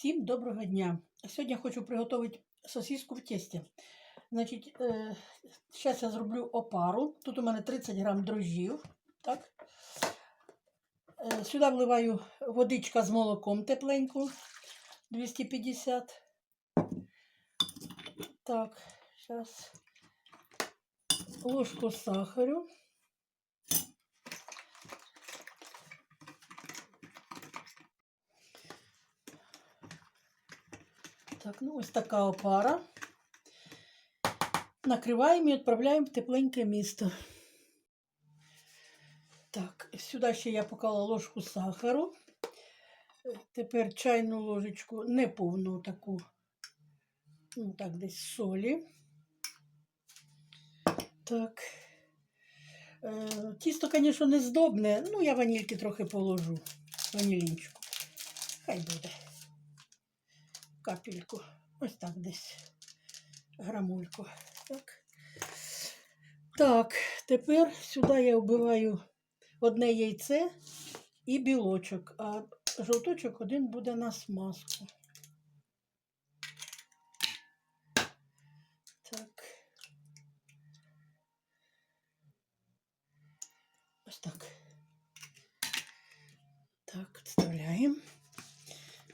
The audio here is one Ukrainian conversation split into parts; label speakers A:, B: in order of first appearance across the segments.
A: Всім доброго дня! Сьогодні хочу приготувати сосиску в тесті. Значить, е, зараз я зроблю опару. Тут у мене 30 грам дрожжів. Так. Е, сюди вливаю водичка з молоком тепленьку 250. Так, зараз ложку сахарю. Так, ну ось така опара. Накриваємо і відправляємо в тепленьке місто. Так, сюди ще я поклала ложку сахару. Тепер чайну ложечку, неповну таку, ну так, десь солі. Так. Е, Тісто, звісно, не здобне, ну я ванільки трохи положу. Ванілінчику. Хай буде капельку. Ось так десь грамульку. Так. так, тепер сюди я вбиваю одне яйце і білочок, а жовточок один буде на смазку. Так. Ось так. Так, вставляємо,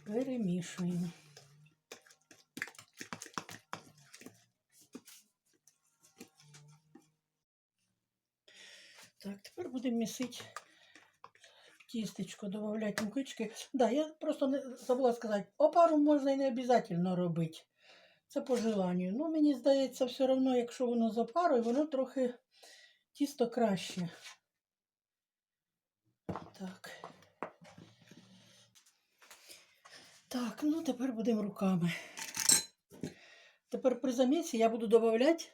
A: перемішуємо. Так, тепер будемо місити тістечко, додавати мукички. Да, я просто не забула сказати, опару можна і не обов'язково робити. Це по желанню. Ну, мені здається, все одно, якщо воно з опарою, воно трохи тісто краще. Так. Так, ну тепер будемо руками. Тепер при замісі я буду додавати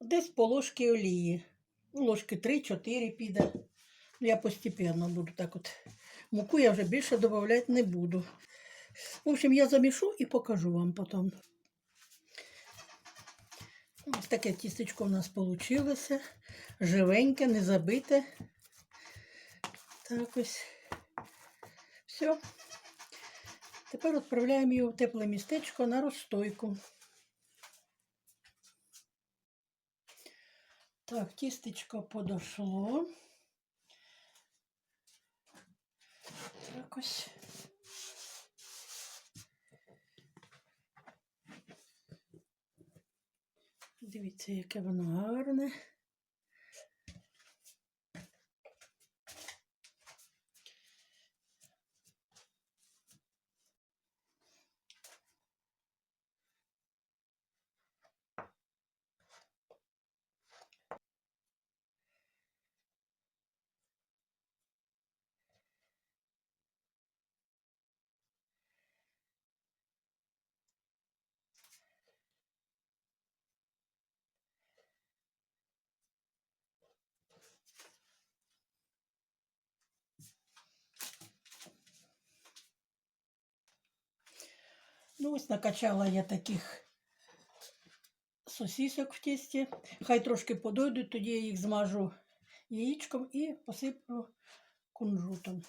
A: десь по ложки олії. Ну, ложки 3-4 піде. Ну, Я постепенно буду так от. Муку я вже більше додавати не буду. В общем, я замішу і покажу вам потім. Ось таке тістечко у нас вийшло. Живеньке, не забите. Так ось. Все. Тепер відправляємо його в тепле містечко на розстойку. Так, тістечко подошло. Так ось. Дивіться, яке воно гарне. Ну, ось накачала я таких сосисок в тісті. Хай трошки подойдуть, тоді я їх змажу яєчком і посиплю кунжутом.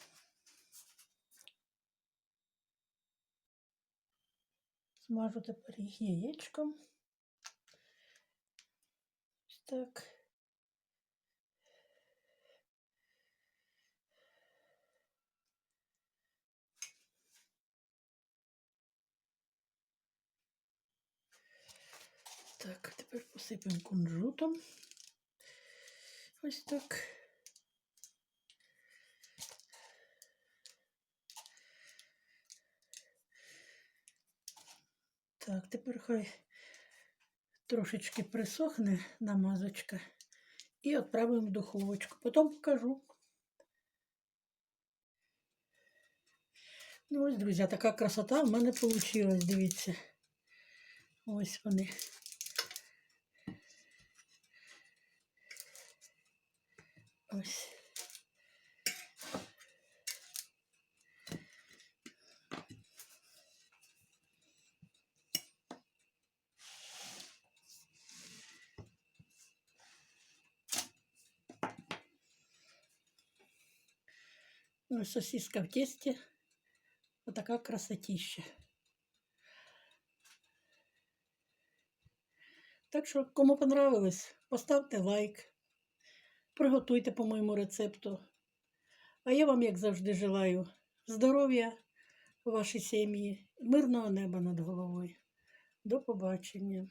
A: Смажу тепер їх яєчком. Ось так. Так, тепер посипемо кунжутом. Ось так. Так, тепер хай трошечки присохне намазочка і відправимо в духовочку. Потім покажу. Ну ось, друзі, така красота в мене вийшла, дивіться. Ось вони. Ну, сосиска в тесте. Вот такая красотища. Так что кому понравилось, поставьте лайк. Приготуйте по моєму рецепту. А я вам, як завжди, желаю здоров'я вашій сім'ї, мирного неба над головою. До побачення.